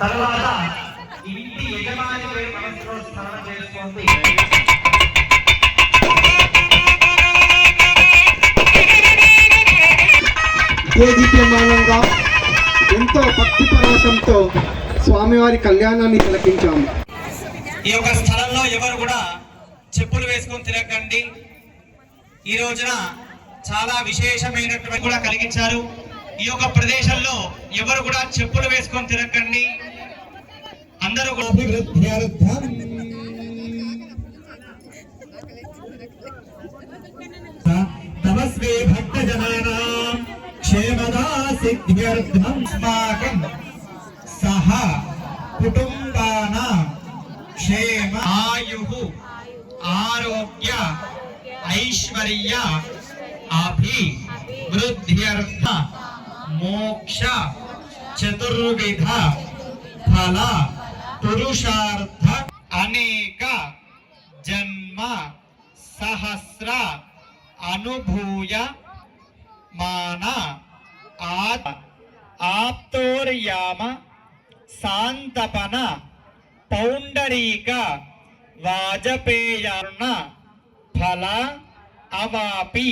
తర్వాత ఇంటి మనసులో స్మరణ చేసుకోండి. ఎంతో భక్తి పరవశంతో స్వామివారి కళ్యాణాన్ని తిలకించాము. ఈ యొక్క స్థలంలో ఎవరు కూడా చెప్పులు వేసుకొని తిరగండి ఈ రోజున చాలా విశేషమైనటువంటి కూడా కలిగించారు. ఈ యొక్క ప్రదేశంలో ఎవరు కూడా చెప్పులు వేసుకొని తిరగండి అందరూ కూడా అభివృద్ధ్యర్థం తమస్వే భక్తజనానాం క్షేమదా సిద్ధ్యర్థం స్మాకం. సహ కుటుంబానాం క్షేమ ఆయు ఆరోగ్య ఐశ్వర్య అభి వృద్ధ్యర్థ मोक्ष, चतुर्विध, फल, पुरुषार्थ, अनेक, जन्म, सहस्र, अनुभूय, मान आत् आप्तोर्याम ಸಾಂತಪನ ಪೌಂಡರೀಕ ವಾಜಪೇಯರ್ಣ ಫಲ ಅವಾಪಿ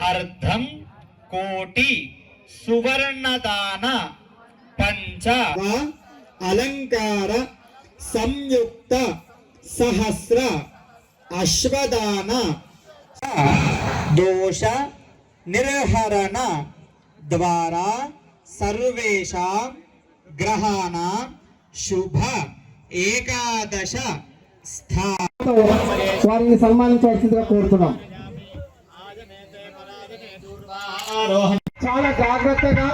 ಅರ್ಧಂ ಕೋಟಿ పంచ వా అలంకార సంయుక్త సహస్ర అశ్వదాన దోష నిర్హరణ ద్వారా సర్వేషాం గ్రహాణ శుభ ఏకాదశ స్థా వారిని సన్మానించవలసిందిగా కోరుతున్నాం చాలా జాగ్రత్తగా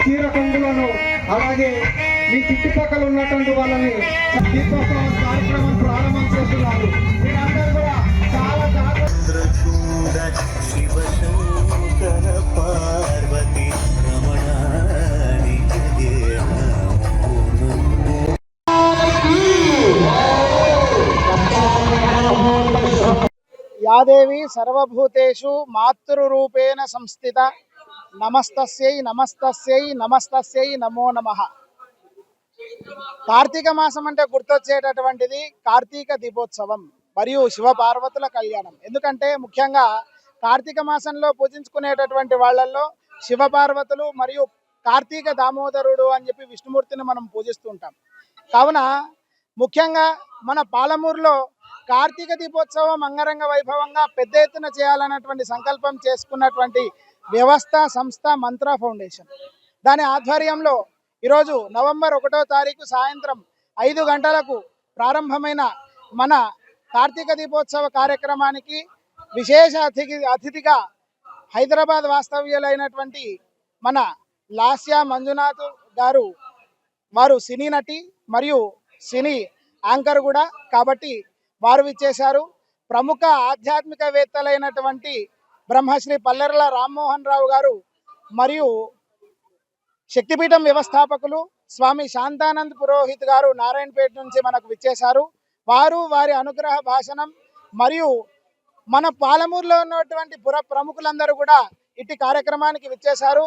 చీర కొంగులను అలాగే మీ చుట్టుపక్కల ఉన్నటువంటి వాళ్ళని దీపోత్సవం కార్యక్రమం ప్రారంభం చేస్తున్నారు. మీరందరూ కూడా చాలా జాగ్రత్త యాదేవి సర్వభూతేషు మాతృరూపేణ సంస్థిత నమస్తస్యై నమస్తస్యై నమస్తస్యై నమో నమ. కార్తీక మాసం అంటే గుర్తొచ్చేటటువంటిది కార్తీక దీపోత్సవం మరియు శివ పార్వతుల కళ్యాణం. ఎందుకంటే ముఖ్యంగా కార్తీక మాసంలో పూజించుకునేటటువంటి వాళ్ళల్లో శివ పార్వతులు మరియు కార్తీక దామోదరుడు అని చెప్పి విష్ణుమూర్తిని మనం పూజిస్తూ ఉంటాం. కావున ముఖ్యంగా మన పాలమూరులో కార్తీక దీపోత్సవం అంగరంగ వైభవంగా పెద్ద ఎత్తున చేయాలన్నటువంటి సంకల్పం చేసుకున్నటువంటి వ్యవస్థ సంస్థ మంత్ర ఫౌండేషన్. దాని ఆధ్వర్యంలో ఈరోజు నవంబర్ ఒకటో తారీఖు సాయంత్రం ఐదు గంటలకు ప్రారంభమైన మన కార్తీక దీపోత్సవ కార్యక్రమానికి విశేష అతిథి అతిథిగా హైదరాబాద్ వాస్తవ్యులైనటువంటి మన లాస్యా మంజునాథ్ గారు వారు సినీ నటి మరియు సినీ యాంకర్ కూడా కాబట్టి వారు విచ్చేశారు. ప్రముఖ ఆధ్యాత్మికవేత్తలైనటువంటి బ్రహ్మశ్రీ పల్లెర్ల రామ్మోహన్ రావు గారు మరియు శక్తిపీఠం వ్యవస్థాపకులు స్వామి శాంతానంద్ పురోహిత్ గారు నారాయణపేట నుంచి మనకు విచ్చేశారు. వారు వారి అనుగ్రహ భాషణం మరియు మన పాలమూరులో ఉన్నటువంటి పుర ప్రముఖులందరూ కూడా ఇట్టి కార్యక్రమానికి విచ్చేశారు.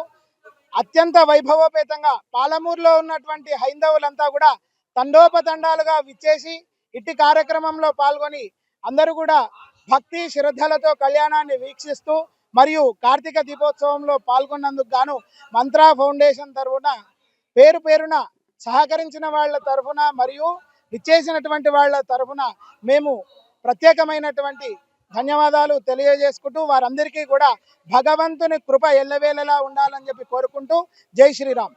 అత్యంత వైభవోపేతంగా పాలమూరులో ఉన్నటువంటి హైందవులంతా కూడా తండోపతండాలుగా విచ్చేసి ఇట్టి కార్యక్రమంలో పాల్గొని అందరూ కూడా భక్తి శ్రద్ధలతో కళ్యాణాన్ని వీక్షిస్తూ మరియు కార్తీక దీపోత్సవంలో పాల్గొన్నందుకు గాను మంత్రా ఫౌండేషన్ తరఫున పేరు పేరున సహకరించిన వాళ్ళ తరఫున మరియు ఇచ్చేసినటువంటి వాళ్ళ తరఫున మేము ప్రత్యేకమైనటువంటి ధన్యవాదాలు తెలియజేసుకుంటూ వారందరికీ కూడా భగవంతుని కృప ఎల్లవేళలా ఉండాలని చెప్పి కోరుకుంటూ జై శ్రీరామ్.